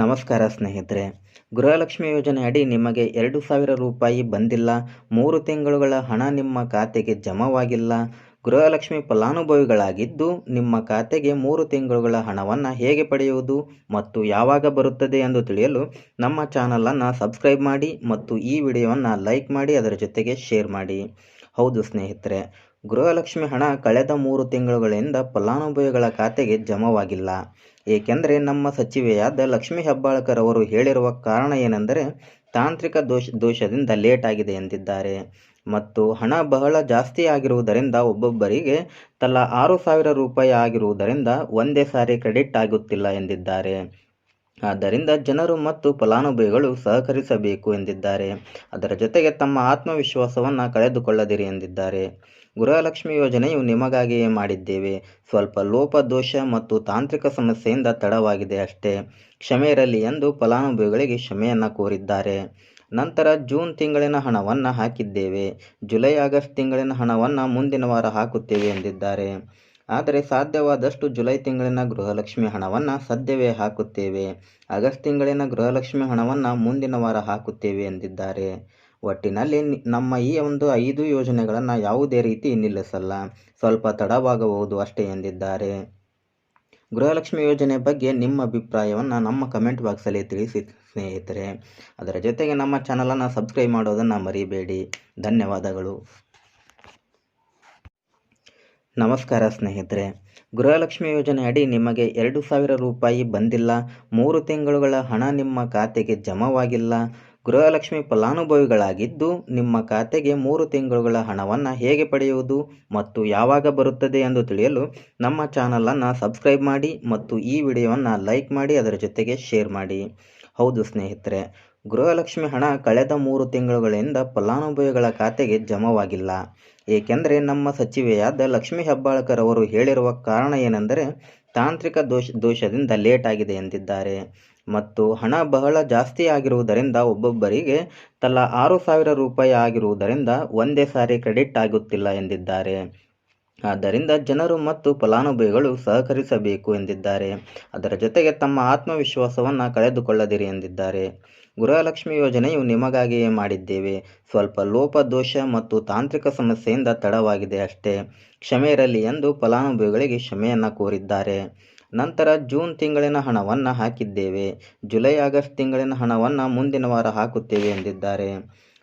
ನಮಸ್ಕಾರ ಸ್ನೇಹಿತರೆ. ಗೃಹಲಕ್ಷ್ಮಿ ಯೋಜನೆ ಅಡಿ ನಿಮಗೆ ಎರಡು ಸಾವಿರ ರೂಪಾಯಿ ಬಂದಿಲ್ಲ. ಮೂರು ತಿಂಗಳುಗಳ ಹಣ ನಿಮ್ಮ ಖಾತೆಗೆ ಜಮವಾಗಿಲ್ಲ. ಗೃಹಲಕ್ಷ್ಮಿ ಫಲಾನುಭವಿಗಳಾಗಿದ್ದು ನಿಮ್ಮ ಖಾತೆಗೆ ಮೂರು ತಿಂಗಳುಗಳ ಹಣವನ್ನು ಹೇಗೆ ಪಡೆಯುವುದು ಮತ್ತು ಯಾವಾಗ ಬರುತ್ತದೆ ಎಂದು ತಿಳಿಯಲು ನಮ್ಮ ಚಾನಲನ್ನು ಸಬ್ಸ್ಕ್ರೈಬ್ ಮಾಡಿ ಮತ್ತು ಈ ವಿಡಿಯೋವನ್ನು ಲೈಕ್ ಮಾಡಿ ಅದರ ಜೊತೆಗೆ ಶೇರ್ ಮಾಡಿ. ಹೌದು ಸ್ನೇಹಿತರೆ ಗೃಹಲಕ್ಷ್ಮಿ ಹಣ ಕಳೆದ ಮೂರು ತಿಂಗಳುಗಳಿಂದ ಫಲಾನುಭವಿಗಳ ಖಾತೆಗೆ ಜಮವಾಗಿಲ್ಲ. ಏಕೆಂದರೆ ನಮ್ಮ ಸಚಿವೆಯಾದ ಲಕ್ಷ್ಮೀ ಹೆಬ್ಬಾಳ್ಕರ್ ಅವರು ಹೇಳಿರುವ ಕಾರಣ ಏನೆಂದರೆ ತಾಂತ್ರಿಕ ದೋಷ, ದೋಷದಿಂದ ಲೇಟ್ ಆಗಿದೆ ಎಂದಿದ್ದಾರೆ. ಮತ್ತು ಹಣ ಬಹಳ ಜಾಸ್ತಿ ಆಗಿರುವುದರಿಂದ ಒಬ್ಬೊಬ್ಬರಿಗೆ ತಲಾ ಆರು ಸಾವಿರ ರೂಪಾಯಿ ಆಗಿರುವುದರಿಂದ ಒಂದೇ ಸಾರಿ ಕ್ರೆಡಿಟ್ ಆಗುತ್ತಿಲ್ಲ ಎಂದಿದ್ದಾರೆ. ಆದ್ದರಿಂದ ಜನರು ಮತ್ತು ಫಲಾನುಭವಿಗಳು ಸಹಕರಿಸಬೇಕು ಎಂದಿದ್ದಾರೆ. ಅದರ ಜೊತೆಗೆ ತಮ್ಮ ಆತ್ಮವಿಶ್ವಾಸವನ್ನು ಕಳೆದುಕೊಳ್ಳದಿರಿ ಎಂದಿದ್ದಾರೆ. ಗೃಹಲಕ್ಷ್ಮಿ ಯೋಜನೆಯು ನಿಮಗಾಗಿಯೇ ಮಾಡಿದ್ದೇವೆ. ಸ್ವಲ್ಪ ಲೋಪ, ದೋಷ ಮತ್ತು ತಾಂತ್ರಿಕ ಸಮಸ್ಯೆಯಿಂದ ತಡವಾಗಿದೆ ಅಷ್ಟೇ. ಕ್ಷಮೆ ಇರಲಿ ಎಂದು ಫಲಾನುಭವಿಗಳಿಗೆ ಕ್ಷಮೆಯನ್ನು ಕೋರಿದ್ದಾರೆ. ನಂತರ ಜೂನ್ ತಿಂಗಳಿನ ಹಣವನ್ನು ಹಾಕಿದ್ದೇವೆ. ಜುಲೈ ಆಗಸ್ಟ್ ತಿಂಗಳಿನ ಹಣವನ್ನು ಮುಂದಿನ ವಾರ ಹಾಕುತ್ತೇವೆ ಎಂದಿದ್ದಾರೆ. ಆದರೆ ಸಾಧ್ಯವಾದಷ್ಟು ಜುಲೈ ತಿಂಗಳಿನ ಗೃಹಲಕ್ಷ್ಮಿ ಹಣವನ್ನು ಸದ್ಯವೇ ಹಾಕುತ್ತೇವೆ. ಆಗಸ್ಟ್ ತಿಂಗಳಿನ ಗೃಹಲಕ್ಷ್ಮಿ ಹಣವನ್ನು ಮುಂದಿನ ವಾರ ಹಾಕುತ್ತೇವೆ ಎಂದಿದ್ದಾರೆ. ಒಟ್ಟಿನಲ್ಲಿ ನಮ್ಮ ಈ ಒಂದು ಐದು ಯೋಜನೆಗಳನ್ನು ಯಾವುದೇ ರೀತಿ ನಿಲ್ಲಿಸಲ್ಲ. ಸ್ವಲ್ಪ ತಡವಾಗಬಹುದು ಅಷ್ಟೇ ಎಂದಿದ್ದಾರೆ. ಗೃಹಲಕ್ಷ್ಮಿ ಯೋಜನೆ ಬಗ್ಗೆ ನಿಮ್ಮ ಅಭಿಪ್ರಾಯವನ್ನು ನಮ್ಮ ಕಮೆಂಟ್ ಬಾಕ್ಸಲ್ಲಿ ತಿಳಿಸಿ ಸ್ನೇಹಿತರೆ. ಅದರ ಜೊತೆಗೆ ನಮ್ಮ ಚಾನಲನ್ನು ಸಬ್ಸ್ಕ್ರೈಬ್ ಮಾಡೋದನ್ನು ಮರಿಬೇಡಿ. ಧನ್ಯವಾದಗಳು. ನಮಸ್ಕಾರ ಸ್ನೇಹಿತರೆ. ಗೃಹಲಕ್ಷ್ಮಿ ಯೋಜನೆ ಅಡಿ ನಿಮಗೆ ಎರಡು ಸಾವಿರ ರೂಪಾಯಿ ಬಂದಿಲ್ಲ. ಮೂರು ತಿಂಗಳುಗಳ ಹಣ ನಿಮ್ಮ ಖಾತೆಗೆ ಜಮವಾಗಿಲ್ಲ. ಗೃಹಲಕ್ಷ್ಮಿ ಫಲಾನುಭವಿಗಳಾಗಿದ್ದು ನಿಮ್ಮ ಖಾತೆಗೆ ಮೂರು ತಿಂಗಳುಗಳ ಹಣವನ್ನು ಹೇಗೆ ಪಡೆಯುವುದು ಮತ್ತು ಯಾವಾಗ ಬರುತ್ತದೆ ಎಂದು ತಿಳಿಯಲು ನಮ್ಮ ಚಾನಲನ್ನು ಸಬ್ಸ್ಕ್ರೈಬ್ ಮಾಡಿ ಮತ್ತು ಈ ವಿಡಿಯೋವನ್ನು ಲೈಕ್ ಮಾಡಿ ಅದರ ಜೊತೆಗೆ ಶೇರ್ ಮಾಡಿ. ಹೌದು ಸ್ನೇಹಿತರೆ ಗೃಹಲಕ್ಷ್ಮಿ ಹಣ ಕಳೆದ ಮೂರು ತಿಂಗಳುಗಳಿಂದ ಫಲಾನುಭವಿಗಳ ಖಾತೆಗೆ ಜಮವಾಗಿಲ್ಲ. ಏಕೆಂದರೆ ನಮ್ಮ ಸಚಿವೆಯಾದ ಲಕ್ಷ್ಮೀ ಹೆಬ್ಬಾಳ್ಕರ್ ಅವರು ಹೇಳಿರುವ ಕಾರಣ ಏನೆಂದರೆ ತಾಂತ್ರಿಕ ದೋಷ ದೋಷದಿಂದ ಲೇಟ್ ಆಗಿದೆ ಎಂದಿದ್ದಾರೆ ಮತ್ತು ಹಣ ಬಹಳ ಜಾಸ್ತಿ ಆಗಿರುವುದರಿಂದ ಒಬ್ಬೊಬ್ಬರಿಗೆ ತಲಾ ಆರು ಸಾವಿರ ರೂಪಾಯಿ ಆಗಿರುವುದರಿಂದ ಒಂದೇ ಸಾರಿ ಕ್ರೆಡಿಟ್ ಆಗುತ್ತಿಲ್ಲ ಎಂದಿದ್ದಾರೆ ಆದ್ದರಿಂದ ಜನರು ಮತ್ತು ಫಲಾನುಭವಿಗಳು ಸಹಕರಿಸಬೇಕು ಎಂದಿದ್ದಾರೆ. ಅದರ ಜೊತೆಗೆ ತಮ್ಮ ಆತ್ಮವಿಶ್ವಾಸವನ್ನು ಕಳೆದುಕೊಳ್ಳದಿರಿ ಎಂದಿದ್ದಾರೆ. ಗೃಹಲಕ್ಷ್ಮಿ ಯೋಜನೆಯು ನಿಮಗಾಗಿಯೇ ಮಾಡಿದ್ದೇವೆ. ಸ್ವಲ್ಪ ಲೋಪ, ದೋಷ ಮತ್ತು ತಾಂತ್ರಿಕ ಸಮಸ್ಯೆಯಿಂದ ತಡವಾಗಿದೆ ಅಷ್ಟೇ. ಕ್ಷಮೆ ಇರಲಿ ಎಂದು ಫಲಾನುಭವಿಗಳಿಗೆ ಕ್ಷಮೆಯನ್ನು ಕೋರಿದ್ದಾರೆ. ನಂತರ ಜೂನ್ ತಿಂಗಳಿನ ಹಣವನ್ನು ಹಾಕಿದ್ದೇವೆ. ಜುಲೈ ಆಗಸ್ಟ್ ತಿಂಗಳಿನ ಹಣವನ್ನು ಮುಂದಿನ ವಾರ ಹಾಕುತ್ತೇವೆ ಎಂದಿದ್ದಾರೆ.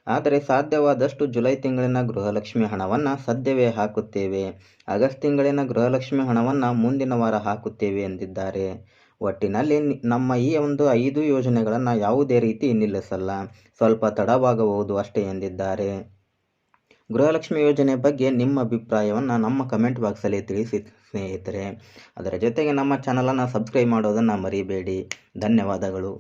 ಆದರೆ ಸಾಧ್ಯವಾದಷ್ಟು ಜುಲೈ ತಿಂಗಳಿನ ಗೃಹಲಕ್ಷ್ಮಿ ಹಣವನ್ನು ಸದ್ಯವೇ ಹಾಕುತ್ತೇವೆ. ಆಗಸ್ಟ್ ತಿಂಗಳಿನ ಗೃಹಲಕ್ಷ್ಮಿ ಹಣವನ್ನು ಮುಂದಿನ ವಾರ ಹಾಕುತ್ತೇವೆ ಎಂದಿದ್ದಾರೆ. ಒಟ್ಟಿನಲ್ಲಿ ನಮ್ಮ ಈ ಒಂದು ಐದು ಯೋಜನೆಗಳನ್ನು ಯಾವುದೇ ರೀತಿ ನಿಲ್ಲಿಸಲ್ಲ. ಸ್ವಲ್ಪ ತಡವಾಗಬಹುದು ಅಷ್ಟೇ ಎಂದಿದ್ದಾರೆ. ಗೃಹಲಕ್ಷ್ಮಿ ಯೋಜನೆ ಬಗ್ಗೆ ನಿಮ್ಮ ಅಭಿಪ್ರಾಯವನ್ನು ನಮ್ಮ ಕಮೆಂಟ್ ಬಾಕ್ಸಲ್ಲಿ ತಿಳಿಸಿ ಸ್ನೇಹಿತರೆ. ಅದರ ಜೊತೆಗೆ ನಮ್ಮ ಚಾನಲನ್ನು ಸಬ್ಸ್ಕ್ರೈಬ್ ಮಾಡೋದನ್ನು ಮರಿಬೇಡಿ. ಧನ್ಯವಾದಗಳು.